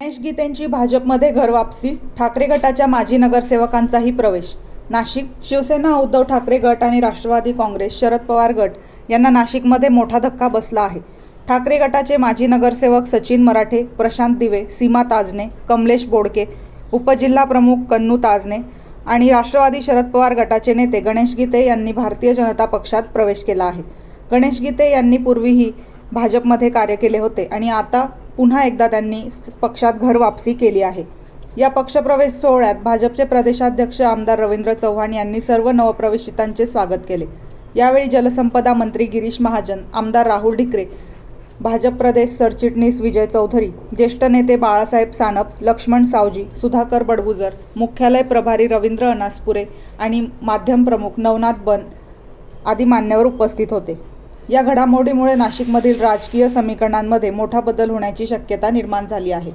गणेश गीतेंची भाजपमध्ये घरवापसी ठाकरे गटाच्या माजी नगरसेवकांचाही प्रवेश. नाशिक शिवसेना उद्धव ठाकरे गट आणि राष्ट्रवादी काँग्रेस शरद पवार गट यांना नाशिकमध्ये मोठा धक्का बसला आहे. ठाकरे गटाचे माजी नगरसेवक सचिन मराठे प्रशांत दिवे सीमा ताजने कमलेश बोडके उपजिल्हा प्रमुख कन्नू ताजने आणि राष्ट्रवादी शरद पवार गटाचे नेते गणेश गीते यांनी भारतीय जनता पक्षात प्रवेश केला आहे. गणेश गीते यांनी पूर्वीही भाजपमध्ये कार्य केले होते आणि आता पुन्हा एकदा त्यांनी पक्षात घर वापसी केली आहे. या पक्षप्रवेश सोहळ्यात भाजपचे प्रदेशाध्यक्ष आमदार रवींद्र चव्हाण यांनी सर्व नवप्रवेशितांचे स्वागत केले. यावेळी जलसंपदा मंत्री गिरीश महाजन आमदार राहुल ढिकरे भाजप प्रदेश सरचिटणीस विजय चौधरी ज्येष्ठ नेते बाळासाहेब सानप लक्ष्मण सावजी सुधाकर बडगुजर मुख्यालय प्रभारी रवींद्र अनासपुरे आणि माध्यम प्रमुख नवनाथ बन आदी मान्यवर उपस्थित होते. या घडामोडीमुळे नाशिकमधील राजकीय समीकरणांमध्ये मोठा बदल होण्याची शक्यता निर्माण झाली आहे.